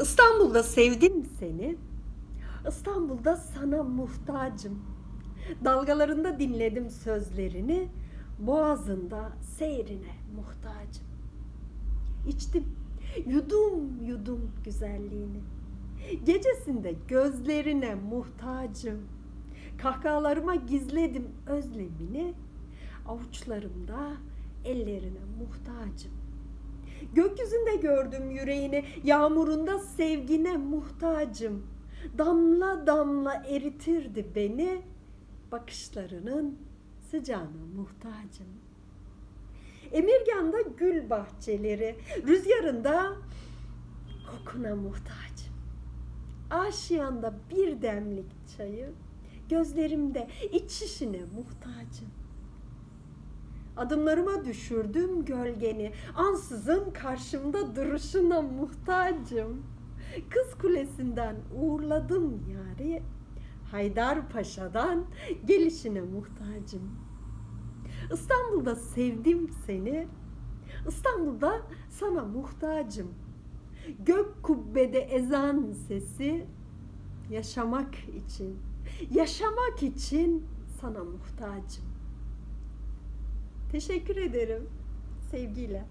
İstanbul'da sevdim seni. İstanbul'da sana muhtacım. Dalgalarında dinledim sözlerini. Boğazında seyrine muhtacım. İçtim, yudum yudum güzelliğini. Gecesinde gözlerine muhtacım. Kahkahalarıma gizledim özlemini. Avuçlarımda ellerine muhtacım. Gökyüzünde gördüm yüreğini, yağmurunda sevgine muhtacım. Damla damla eritirdi beni, bakışlarının sıcağına muhtacım. Emirgan'da gül bahçeleri, rüzgarında kokuna muhtacım. Aşiyanda bir demlik çayı, gözlerimde iç şişine muhtacım. Adımlarıma düşürdüm gölgeni, ansızın karşımda duruşuna muhtacım. Kız kulesinden uğurladım yari, Haydar Paşa'dan gelişine muhtacım. İstanbul'da sevdim seni, İstanbul'da sana muhtacım. Gök kubbede ezan sesi, yaşamak için, yaşamak için sana muhtacım. Teşekkür ederim. Sevgiyle.